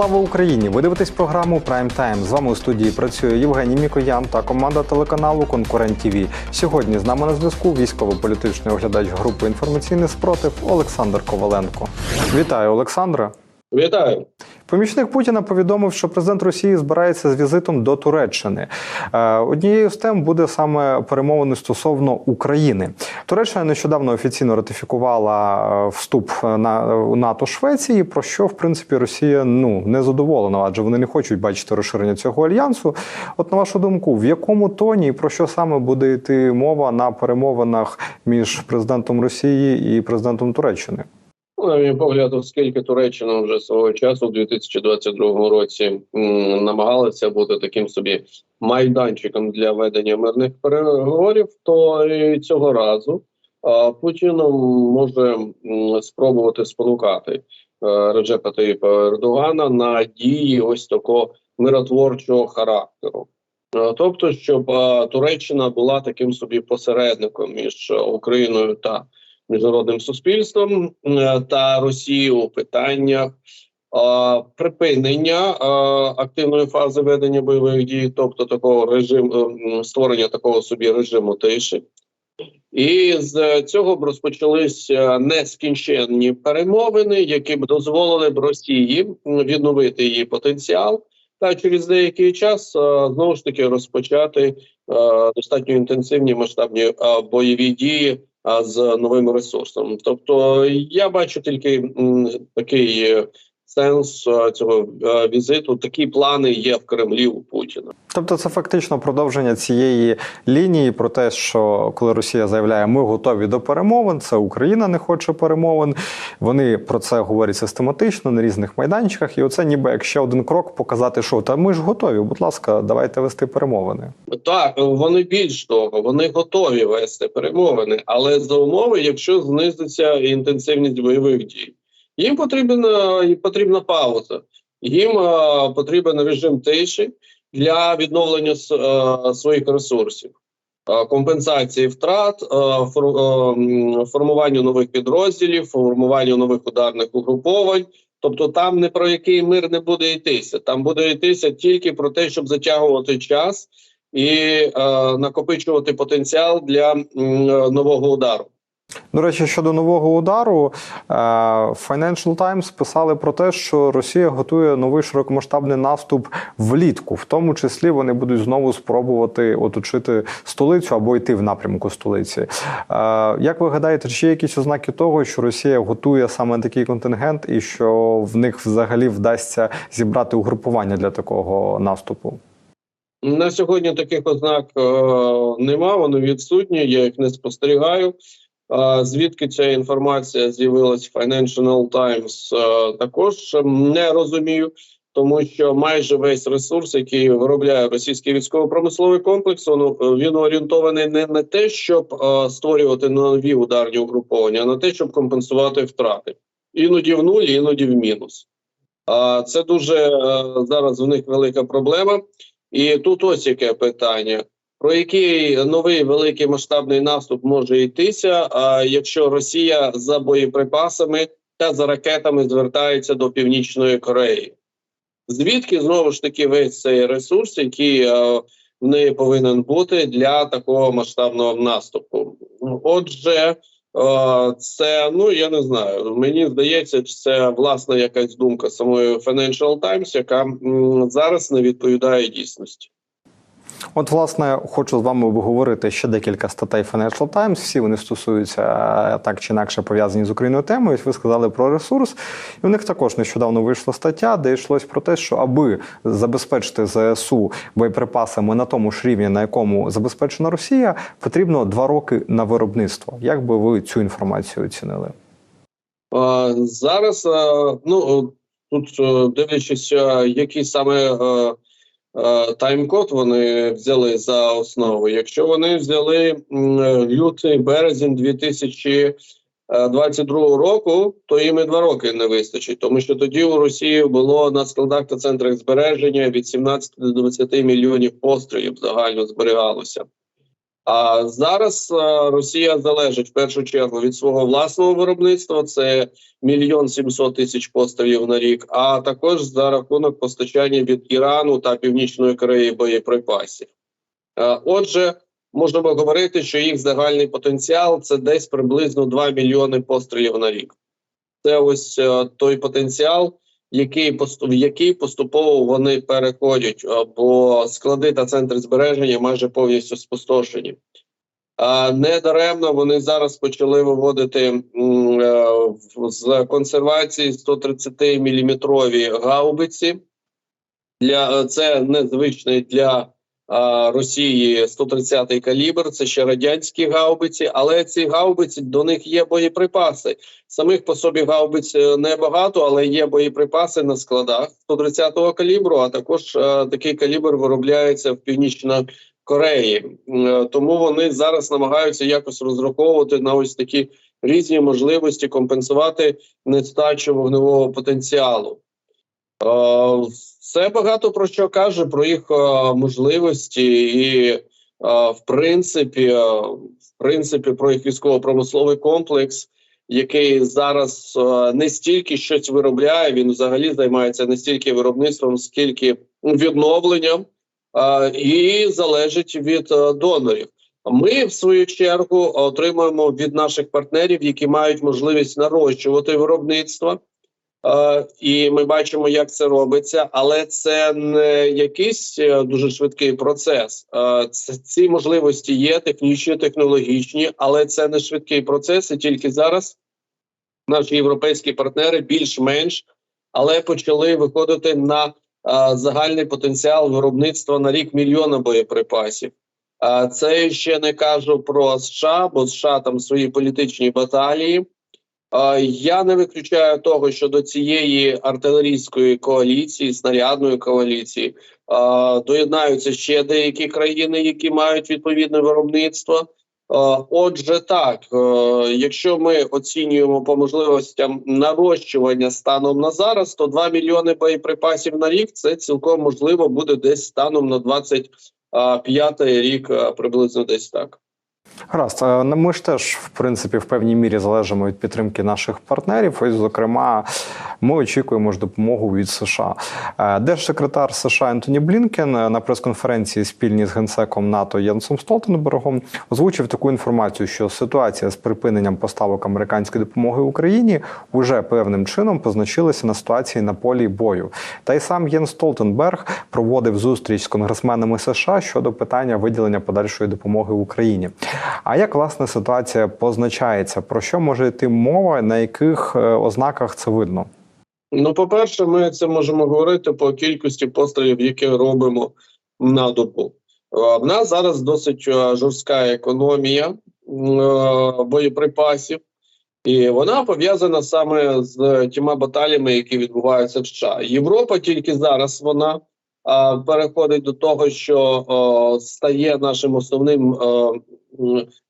Слава Україні! Ви дивитесь програму Прайм Тайм. З вами у студії працює Євгеній Мікоян та команда телеканалу Конкурент ТВ. Сьогодні з нами на зв'язку військово-політичний оглядач групи інформаційний спротив Олександр Коваленко. Вітаю, Олександра. Вітаю. Помічник Путіна повідомив, що президент Росії збирається з візитом до Туреччини. Е, Однією з тем буде саме перемовини стосовно України. Туреччина нещодавно офіційно ратифікувала е, вступ на у НАТО Швеції, про що в принципі Росія ну не задоволена, адже вони не хочуть бачити розширення цього альянсу. От на вашу думку, в якому тоні і про що саме буде йти мова на перемовинах між президентом Росії і президентом Туреччини? Ну, На мій погляд, оскільки Туреччина вже свого часу у 2022 році намагалася бути таким собі майданчиком для ведення мирних переговорів, то і цього разу Путін може спробувати спонукати е, Реджепа Таїпа Ердогана на дії ось такого миротворчого характеру. Е, Тобто, щоб е, Туреччина була таким собі посередником між Україною та міжнародним суспільством е, та Росією у питаннях е, припинення е, активної фази ведення бойових дій, тобто такого режиму створення такого собі режиму тиші. І з цього б розпочалися нескінченні перемовини, які б дозволили б Росії відновити її потенціал, та через деякий час е, знову ж таки розпочати е, достатньо інтенсивні масштабні е, бойові дії з новим ресурсом. Тобто я бачу тільки такий е, сенс е, цього е, візиту. Такі плани є в Кремлі у Путіна. Тобто це фактично продовження цієї лінії про те, що коли Росія заявляє, ми готові до перемовин, це Україна не хоче перемовин. Вони про це говорять систематично на різних майданчиках, і оце ніби як ще один крок показати, що та ми ж готові. Будь ласка, давайте вести перемовини. Так, вони більш того, вони готові вести перемовини, але за умови, якщо знизиться інтенсивність бойових дій, їм потрібна потрібна пауза, їм е, потрібен режим тиші для відновлення е, своїх ресурсів, е, компенсації втрат, фор- м, нових підрозділів, формуванню нових ударних угруповань. Тобто там не про який мир не буде йтися. Там буде йтися тільки про те, щоб затягувати час і накопичувати потенціал для нового удару. До речі, щодо нового удару, е, Financial Times писали про те, що Росія готує новий широкомасштабний наступ влітку. В тому числі вони будуть знову спробувати оточити столицю або йти в напрямку столиці. Е, Як ви гадаєте, чи є якісь ознаки того, що Росія готує саме такий контингент, і що в них взагалі вдасться зібрати угрупування для такого наступу? На сьогодні таких ознак е, нема, вони відсутні, я їх не спостерігаю. Е, звідки ця інформація з'явилась в Financial Times, е, також не розумію, тому що майже весь ресурс, який виробляє російський військово-промисловий комплекс, він, він орієнтований не на те, щоб е, створювати нові ударні угруповання, а на те, щоб компенсувати втрати. Іноді в нуль, іноді в мінус. Це дуже е, зараз в них велика проблема. І тут ось яке питання: про який новий великий масштабний наступ може йтися, а якщо Росія за боєприпасами та за ракетами звертається до Північної Кореї? Звідки знову ж таки весь цей ресурс, який е, в неї повинен бути для такого масштабного наступу? Отже, е, це ну я не знаю. Мені здається, це власна якась думка самої Financial Times, яка зараз не відповідає дійсності. От, власне, хочу з вами обговорити ще декілька статей Financial Times. Всі вони стосуються е, так чи інакше пов'язані з Україною темою. Ви сказали про ресурс, і у них також нещодавно вийшла стаття, де йшлось про те, що аби забезпечити ЗСУ боєприпасами на тому ж рівні, на якому забезпечена Росія, потрібно два роки на виробництво. Як би ви цю інформацію оцінили? Е, Зараз е, ну тут е, дивлячись, який саме тайм-код вони взяли за основу. Якщо вони взяли лютий березень 2022 року, то їм і два роки не вистачить, тому що тоді у Росії було на складах та центрах збереження від 17 до 20 мільйонів пострілів загально зберігалося. А зараз е, Росія залежить в першу чергу від свого власного виробництва. Це мільйон сімсот тисяч пострілів на рік, а також за рахунок постачання від Ірану та Північної Кореї боєприпасів. Е, Отже, можемо говорити, що їх загальний потенціал це десь приблизно 2 мільйони пострілів на рік. Це ось е, той потенціал, в який поступово вони переходять, бо склади та центри збереження майже повністю спустошені. Недаремно вони зараз почали виводити е, з консервації 130 міліметрові гаубиці. Для це незвичний для Росії 130-й калібр. Це ще радянські гаубиці, але ці гаубиці до них є боєприпаси. Самих по собі гаубиць е, небагато, але є боєприпаси на складах 130-го калібру. А також е, такий калібр виробляється в північно Кореї. Е, Тому вони зараз намагаються якось розраховувати на ось такі різні можливості компенсувати нестачу вогневого потенціалу. Це багато про що каже про їх е, можливості і, е, в принципі, е, в принципі, про їх військово-промисловий комплекс, який зараз е, не стільки щось виробляє, він взагалі займається не стільки виробництвом, скільки відновленням е, і залежить від е, донорів. Ми, в свою чергу, отримуємо від наших партнерів, які мають можливість нарощувати виробництво. Е, і ми бачимо, як це робиться, але це не якийсь е, дуже швидкий процес. Е, ці можливості є технічні, технологічні, але це не швидкий процес. І тільки зараз наші європейські партнери більш-менш але почали виходити на загальний потенціал виробництва на рік мільйона боєприпасів. Це ще не кажу про США, бо США там свої політичні баталії. Я не виключаю того, що до цієї артилерійської коаліції, снарядної коаліції, доєднаються ще деякі країни, які мають відповідне виробництво. Отже, так, е, якщо ми оцінюємо по можливостям нарощування станом на зараз, то 2 мільйони боєприпасів на рік це цілком можливо буде десь станом на 25 рік, е, приблизно десь так. Гаразд, Е, ми ж теж в принципі в певній мірі залежимо від підтримки наших партнерів. Ось, зокрема, ми очікуємо ж допомогу від США. Е, Держсекретар США Ентоні Блінкен е, на прес-конференції спільній з генсеком НАТО Єнсом Столтенбергом озвучив таку інформацію, що ситуація з припиненням поставок американської допомоги Україні уже певним чином позначилася на ситуації на полі бою. Та й сам Єн Столтенберг проводив зустріч з конгресменами США щодо питання виділення подальшої допомоги Україні. А як власне ситуація позначається? Про що може йти мова? На яких е, ознаках це видно? Ну, по-перше, ми це можемо говорити по кількості пострілів, які робимо на добу. Е, В нас зараз досить е, жорстка економія боєприпасів, і вона пов'язана саме з тіма баталіями, які відбуваються в США. Європа тільки зараз вона переходить до того, що стає нашим основним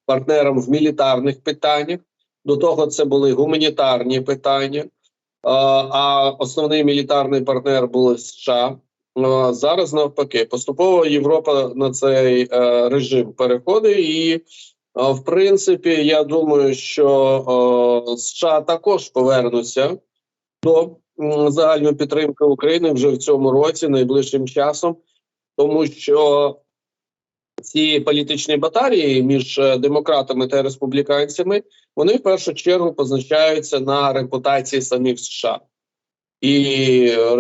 партнером в мілітарних питаннях. До того це були гуманітарні питання. А, основний мілітарний партнер були США. Зараз навпаки, поступово Європа на цей е, режим переходить, і в принципі, я думаю, що США також повернуться до м, загальної підтримки України вже в цьому році, найближчим часом, тому що ці політичні баталії між е, демократами та республіканцями вони в першу чергу позначаються на репутації самих США. І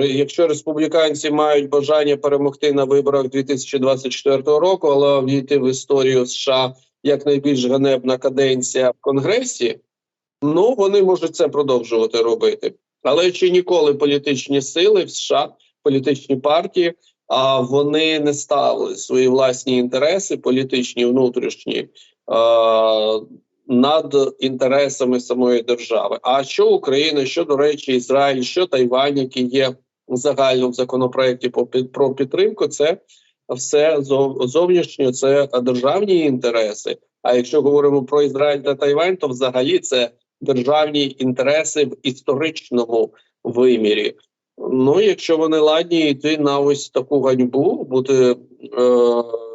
якщо республіканці мають бажання перемогти на виборах 2024 року, але війти в історію США як найбільш ганебна каденція в Конгресі, ну вони можуть це продовжувати робити. Але чи ніколи політичні сили в США, політичні партії, а вони не ставили свої власні інтереси, політичні внутрішні, а, над інтересами самої держави. А що Україна, що до речі, Ізраїль, що Тайвань, який є в законопроекті по про підтримку, це все зов- зовнішньо, це державні інтереси. А якщо говоримо про Ізраїль та Тайвань, то взагалі це державні інтереси в історичному вимірі. Ну, якщо вони ладні йти на ось таку ганьбу, бути е,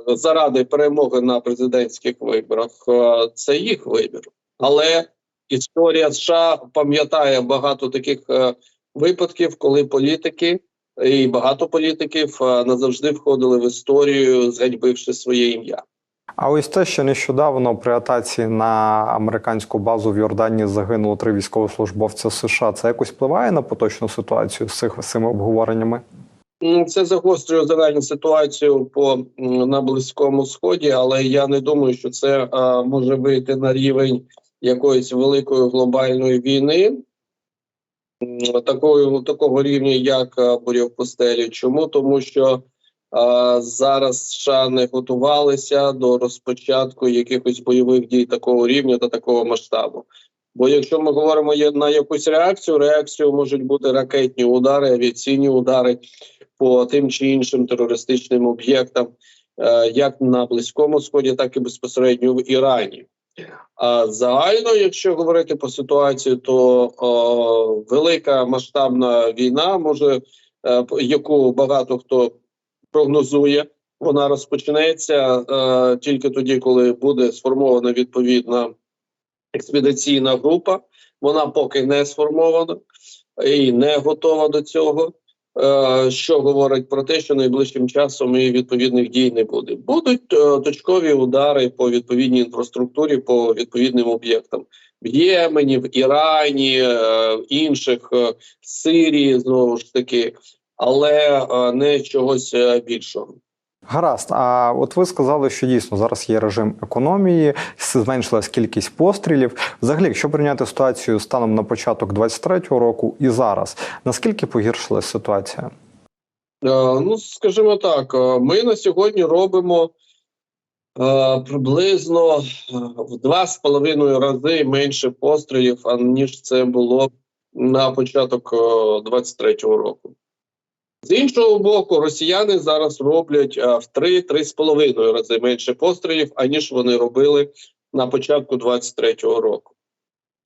заради перемоги на президентських виборах, е, це їх вибір. Але історія США пам'ятає багато таких е, випадків, коли політики і багато політиків е, назавжди входили в історію, зганьбивши своє ім'я. А ось те, що нещодавно при атаці на американську базу в Йорданії загинуло три військовослужбовця США. Це якось впливає на поточну ситуацію з цими обговореннями? Це загострює загальну ситуацію по на близькому сході, але я не думаю, що це е, може вийти на рівень якоїсь великої глобальної війни. М, Такої такого рівня, як буря в пустелі. Чому? Тому що зараз США не готувалися до розпочатку якихось бойових дій такого рівня та такого масштабу. Бо якщо ми говоримо на якусь реакцію, реакцією можуть бути ракетні удари, авіаційні удари по тим чи іншим терористичним об'єктам, е, як на Близькому Сході, так і безпосередньо в Ірані. А загально, якщо говорити по ситуації, то о, велика масштабна війна може, е, яку багато хто прогнозує, вона розпочнеться е, тільки тоді, коли буде сформована відповідна експедиційна група. Вона поки не сформована і не готова до цього. Е, що говорить про те, що найближчим часом і відповідних дій не буде. Будуть е, точкові удари по відповідній інфраструктурі, по відповідним об'єктам в Ємені, в Ірані, е, інших е, Сирії знову ж таки, але е, не чогось е, більшого. Гаразд. А от ви сказали, що дійсно зараз є режим економії, зменшилась кількість пострілів. Взагалі, якщо порівняти ситуацію станом на початок 23-го року і зараз, наскільки погіршилась ситуація? Е, Ну, скажімо так, ми на сьогодні робимо приблизно в два з половиною рази менше пострілів, аніж це було на початок е, 23-го року. З іншого боку, росіяни зараз роблять е, в три-три з половиною рази менше пострілів, аніж вони робили на початку 23-го року.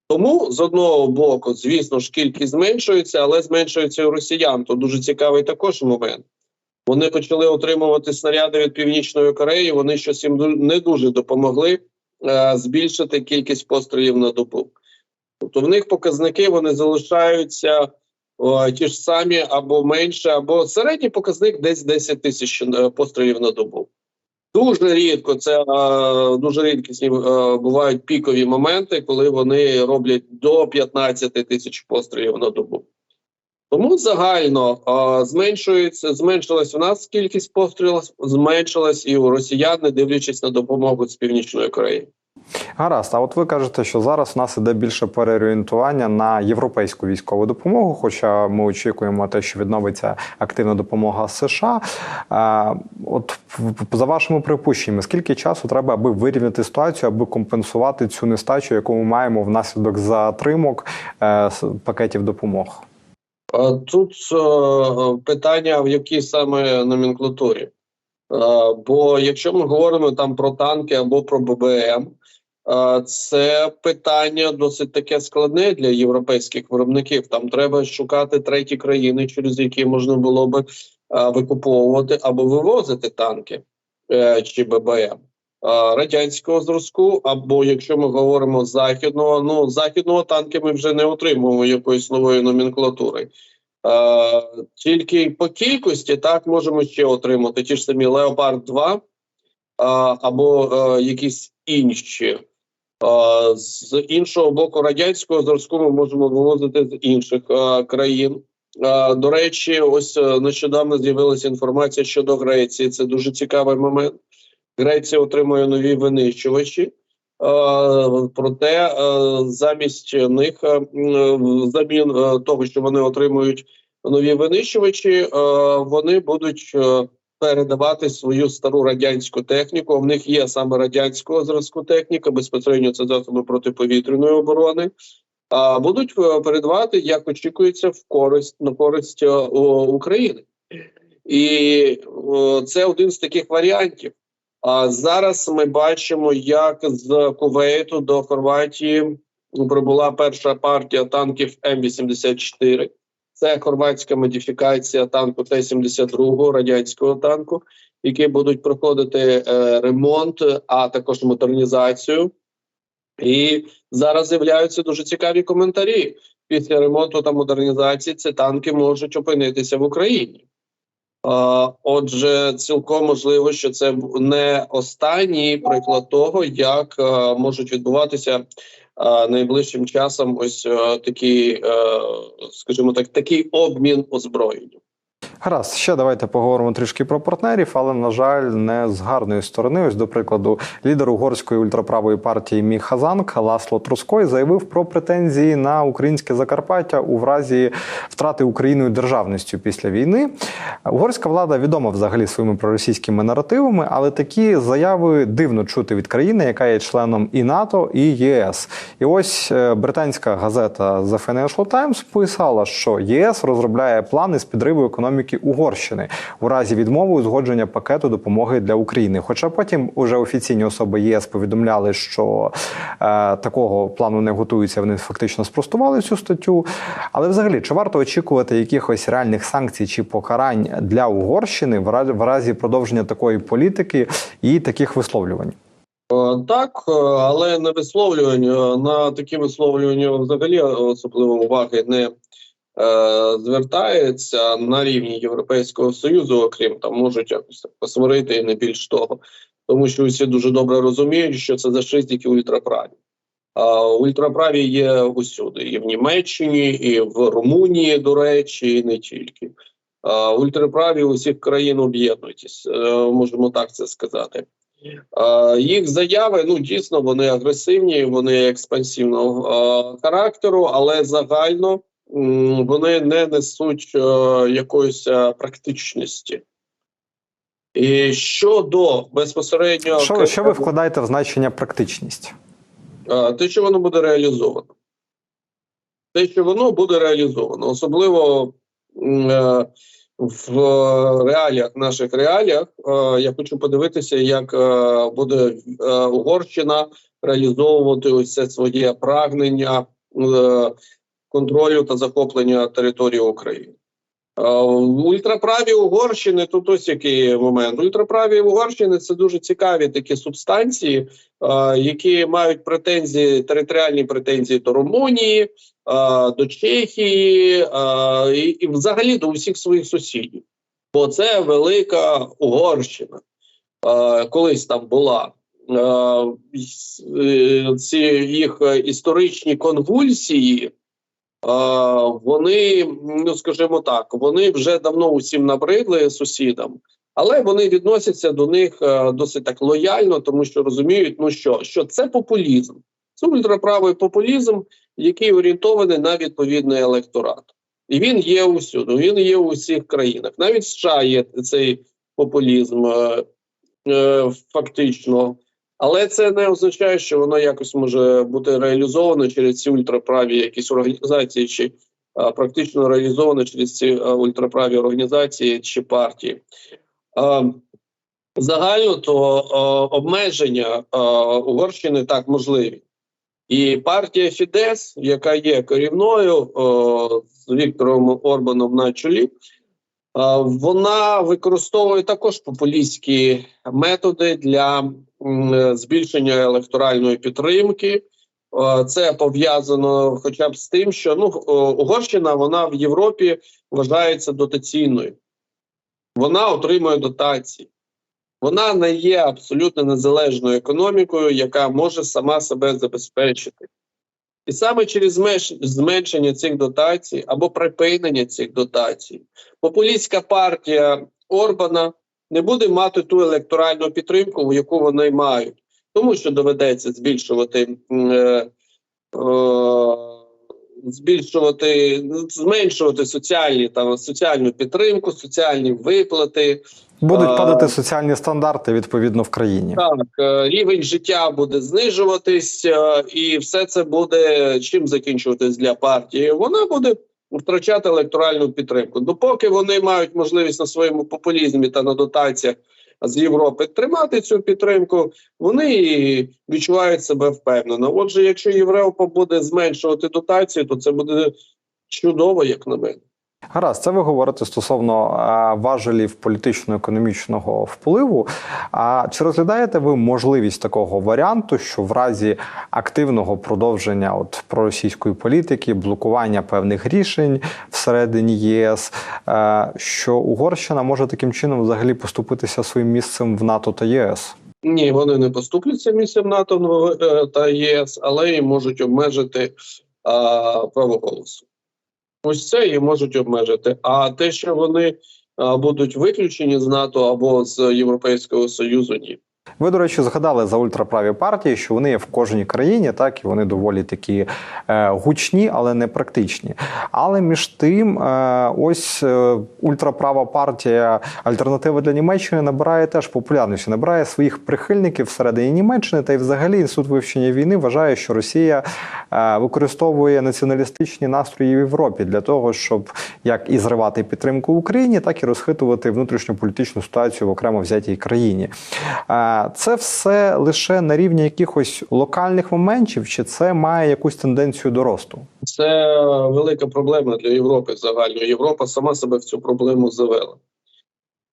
Тому з одного боку, звісно ж, кількість зменшується, але зменшується і росіян. То дуже цікавий також момент. Вони почали отримувати снаряди від Північної Кореї. Вони щось їм не дуже допомогли е, збільшити кількість пострілів на добу. Тобто в них показники вони залишаються ті ж самі або менше, або середній показник десь 10 тисяч е, пострілів на добу. Дуже рідко це е, дуже рідкісні е, бувають пікові моменти, коли вони роблять до 15 тисяч пострілів на добу. Тому загально е, зменшується, зменшилась у нас кількість пострілів, зменшилась і у росіян, не дивлячись на допомогу з північної Кореї. Гаразд, а от ви кажете, що зараз у нас іде більше переорієнтування на європейську військову допомогу, хоча ми очікуємо те, що відновиться активна допомога США. От за вашими припущеннями, скільки часу треба, аби вирівняти ситуацію, аби компенсувати цю нестачу, яку ми маємо внаслідок затримок е, пакетів допомог? Е, Тут е, питання в якій саме номенклатурі. Е, Бо якщо ми говоримо там про танки або про ББМ, е, це питання досить таке складне для європейських виробників. Там треба шукати треті країни, через які можна було би е, викуповувати або вивозити танки чи ББМ. Радянського зразку, або якщо ми говоримо західного, ну західного танки ми вже не отримуємо якоїсь нової номенклатури. Е, тільки по кількості так можемо ще отримати ті ж самі Леопард 2 е, або е, якісь інші. Е, з іншого боку, радянського зразку ми можемо вивозити з інших країн. До речі, ось нещодавно з'явилася інформація щодо Греції. Це дуже цікавий момент. Греція отримує нові винищувачі. Проте е, замість них, е, е, того, що вони отримують нові винищувачі, вони будуть передавати свою стару радянську техніку. В них є саме радянського зразку техніка, безпосередньо це засоби протиповітряної оборони. А будуть передавати, як очікується, в користь на користь України, і це один з таких варіантів. А зараз ми бачимо, як з Кувейту до Хорватії прибула перша партія танків М84. Це хорватська модифікація танку Т-72 радянського танку, які будуть проходити е, ремонт, а також модернізацію. І зараз з'являються дуже цікаві коментарі. Після ремонту та модернізації ці танки можуть опинитися в Україні. Отже, цілком можливо, що це не останній приклад того, як е, можуть відбуватися е, найближчим часом ось такі, е, скажімо так, такий обмін озброєнням. Гаразд, ще давайте поговоримо трішки про партнерів, але на жаль, не з гарної сторони. Ось, до прикладу, лідер угорської ультраправої партії Мі Хазанк Ласло Труско заявив про претензії на українське Закарпаття у разі втрати Україною державністю після війни. Угорська влада відома взагалі своїми проросійськими наративами, але такі заяви дивно чути від країни, яка є членом і НАТО, і ЄС. І ось е, британська газета The Financial Times писала, що ЄС розробляє плани з підриву економіки Угорщини у разі відмови узгодження пакету допомоги для України. Хоча потім уже офіційні особи ЄС повідомляли, що е, такого плану не готуються. Вони фактично спростували цю статтю. Але взагалі, чи варто очікувати якихось реальних санкцій чи покарань для Угорщини в в разі продовження такої політики і таких висловлювань? Е, Так, е, але на висловлювання на такі висловлювання взагалі особливо уваги не е, звертається на рівні Європейського союзу, окрім там можуть якось посварити і не більш того, тому що всі дуже добре розуміють, що це зашистики ультраправі. А ультраправі є усюди, і в Німеччині, і в Румунії, до речі, і не тільки. Ультраправі усіх країн об'єднуйтесь, е, можемо так це сказати. Їх заяви ну дійсно вони агресивні, вони експансивного характеру, але загально вони не несуть е, якоїсь е, практичності. І щодо безпосередньо Що, що ви вкладаєте в значення практичність? е, те, що воно буде реалізовано, те, що воно буде реалізовано, особливо в реаліях, наших реаліях, я хочу подивитися, як буде Угорщина реалізовувати ось це своє прагнення контролю та захоплення території України. Е, Ультраправі Угорщини тут ось який момент. Ультраправі Угорщини це дуже цікаві такі субстанції, які мають претензії, територіальні претензії до Румунії, до Чехії і, взагалі до усіх своїх сусідів. Бо це велика Угорщина. Колись там була. Е, Ці їх історичні конвульсії. Вони, ну скажімо так, вони вже давно усім набридли сусідам, але вони відносяться до них е, досить так лояльно, тому що розуміють, ну що, що це популізм, це ультраправий популізм, який орієнтований на відповідний електорат, і він є усюди. Він є у всіх країнах. Навіть США є цей популізм е, е, фактично. Але це не означає, що воно якось може бути реалізовано через ці ультраправі якісь організації, чи а, практично реалізовано через ці а, ультраправі організації чи партії. А, загально то а, обмеження а, Угорщини так можливі. І партія Фідес, яка є керівною а, з Віктором Орбаном на чолі, а, вона використовує також популістські методи для збільшення електоральної підтримки. Е, Це пов'язано хоча б з тим, що ну Угорщина вона в Європі вважається дотаційною. Вона отримує дотації. Вона не є абсолютно незалежною економікою, яка може сама себе забезпечити. І саме через зменшення цих дотацій або припинення цих дотацій, популістська партія Орбана не буде мати ту електоральну підтримку, яку вони мають, тому що доведеться збільшувати е, е, збільшувати, ну, зменшувати соціальні там соціальну підтримку, соціальні виплати. Будуть А- падати соціальні стандарти відповідно в країні. Так, е, рівень життя буде знижуватись, е, і все це буде чим закінчуватись для партії. Вона буде втрачати електоральну підтримку. Допоки вони мають можливість на своєму популізмі та на дотаціях з Європи тримати цю підтримку, вони відчувають себе впевнено. Отже, якщо Європа буде зменшувати дотації, то це буде чудово, як на мене. Гаразд, це ви говорите стосовно важелів політично-економічного впливу. А чи розглядаєте ви можливість такого варіанту, що в разі активного продовження от проросійської політики, блокування певних рішень всередині ЄС, е, що Угорщина може таким чином взагалі поступитися своїм місцем в НАТО та ЄС? Ні, вони не поступляться місцем НАТО е, та ЄС, але і можуть обмежити а, право голосу. Ось це і можуть обмежити. А те, що вони будуть виключені з НАТО або з Європейського Союзу, ні. Ви, до речі, згадали за ультраправі партії, що вони є в кожній країні, так і вони доволі такі е, гучні, але не практичні. Але між тим, е, ось е, ультраправа партія Альтернатива для Німеччини набирає теж популярності, набирає своїх прихильників всередині Німеччини. Та й взагалі інститут вивчення війни вважає, що Росія використовує націоналістичні настрої в Європі для того, щоб як і зривати підтримку Україні, так і розхитувати внутрішню політичну ситуацію в окремо взятій країні. Це все лише на рівні якихось локальних моментів, чи це має якусь тенденцію до росту? Це велика проблема для Європи загально. Європа сама себе в цю проблему завела.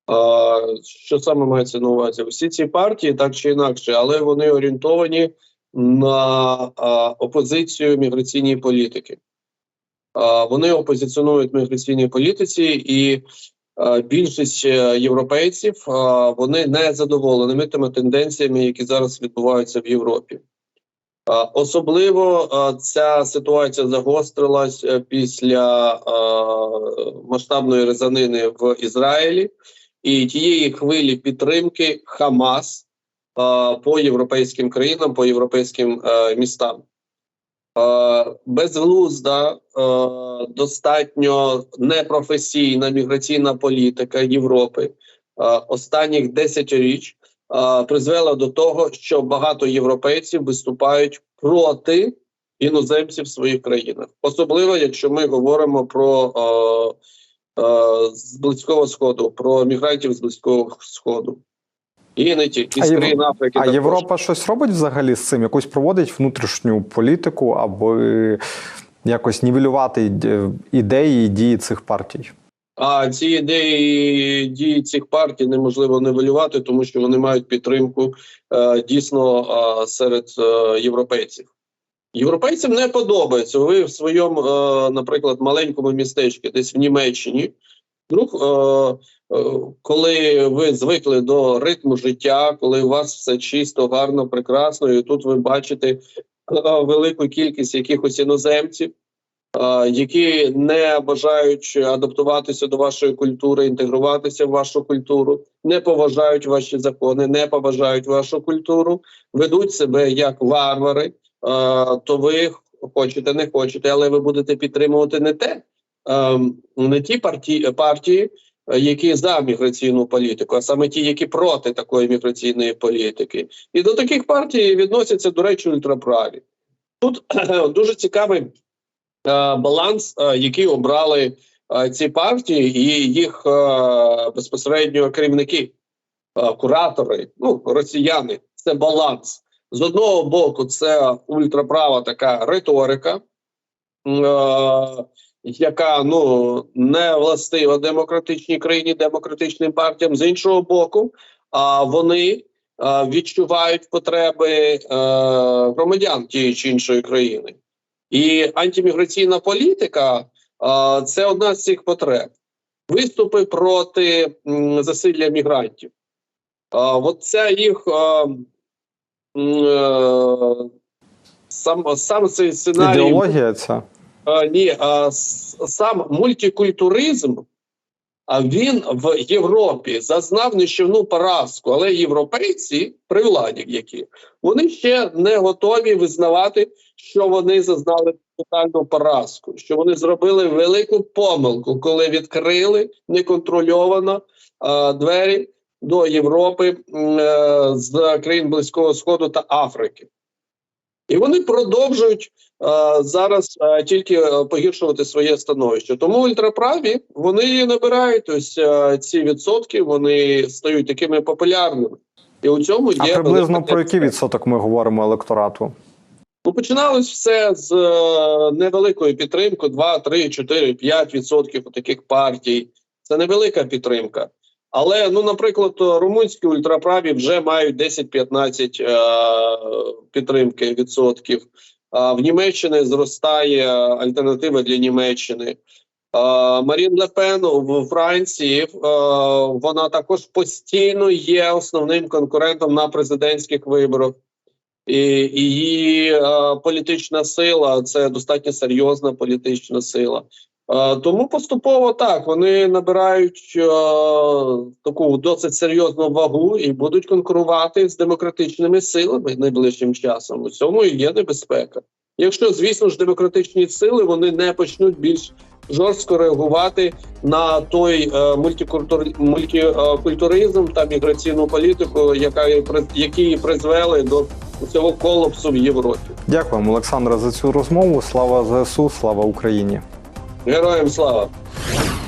А, що саме мається на увазі? Всі ці партії так чи інакше, але вони орієнтовані на опозицію міграційній політики. Вони опозиціонують міграційній політиці, і більшість е, європейців вони не задоволеними тими тенденціями, які зараз відбуваються в Європі. Особливо ця ситуація загострилась е, після масштабної резанини в Ізраїлі і тієї хвилі підтримки Хамас по європейським країнам, по європейським е, містам. Е, Безглузда, е, достатньо непрофесійна міграційна політика Європи е, останніх 10 річ е, призвела до того, що багато європейців виступають проти іноземців в своїх країнах, особливо якщо ми говоримо про з близького сходу, про мігрантів з близького сходу. І не тільки з країн Африки. А. Європа щось робить взагалі з цим? Якусь проводить внутрішню політику або якось нівелювати е, ідеї і дії цих партій? А ці ідеї дії цих партій неможливо нивелювати, тому що вони мають підтримку е, дійсно е, серед європейців. Європейцям не подобається. Ви в своєму, наприклад, маленькому містечку, десь в Німеччині, вдруг, е, е, коли ви звикли до ритму життя, коли у вас все чисто, гарно, прекрасно, і тут ви бачите е, велику кількість якихось іноземців. Які не бажають адаптуватися до вашої культури, інтегруватися в вашу культуру, не поважають ваші закони, не поважають вашу культуру, ведуть себе як варвари, то ви хочете, не хочете, але ви будете підтримувати не те, не ті партії, партії, е, які за міграційну політику, а саме ті, які проти такої міграційної політики. І до таких партій відносяться, до речі, ультраправі. Тут дуже цікавий е, баланс, е, який обрали е, ці партії, і їх е, безпосередньо керівники, е, куратори, ну росіяни. Це баланс. З одного боку, це ультраправа така риторика, е, яка ну не властива демократичній країні, демократичним партіям. З іншого боку, а вони відчувають потреби е, громадян тієї чи іншої країни. І антиміграційна політика це одна з цих потреб. Виступи проти засилля мігрантів. От ця їх е, сам, сам цей сценарій Ідеологія ця. Ні, а сам мультикультуризм, а він в Європі зазнав нищівну поразку, але європейці при владі, які вони ще не готові визнавати, що вони зазнали тотальну поразку, що вони зробили велику помилку, коли відкрили неконтрольовано е, двері до Європи м, е, з країн Близького Сходу та Африки. І вони продовжують е, зараз е, тільки е, погіршувати своє становище. Тому ультраправі вони набирають ось е, ці відсотки, вони стають такими популярними. І у цьому є А приблизно про який відсоток ми говоримо електорату? Ну, починалось все з е, невеликої підтримки: 2, 3, 4, 5 відсотків таких партій. Це невелика підтримка. Але, ну, наприклад, румунські ультраправі вже мають 10-15 е, підтримки відсотків. А в Німеччині зростає альтернатива для Німеччини. Марін Ле Пен в Франції е, вона також постійно є основним конкурентом на президентських виборах. І її е, політична сила це достатньо серйозна політична сила. Е, тому поступово так вони набирають е, таку досить серйозну вагу і будуть конкурувати з демократичними силами найближчим часом. У цьому і є небезпека. Якщо, звісно ж, демократичні сили вони не почнуть більш жорстко реагувати на той е, мультикультур, мультикультуризм та міграційну політику, яка які призвели до цього колапсу в Європі. Дякуємо, Олександра, за цю розмову. Слава ЗСУ, слава Україні. Героям слава!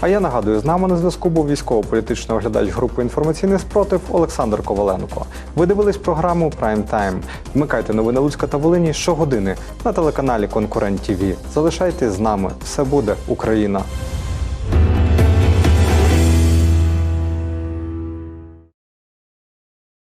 А я нагадую, з нами на зв'язку був військово-політичний оглядач групи інформаційний спротив Олександр Коваленко. Ви дивились програму Прайм Тайм. Вмикайте новини Луцька та Волині щогодини на телеканалі Конкурент ТІВІ. Залишайтесь з нами. Все буде Україна.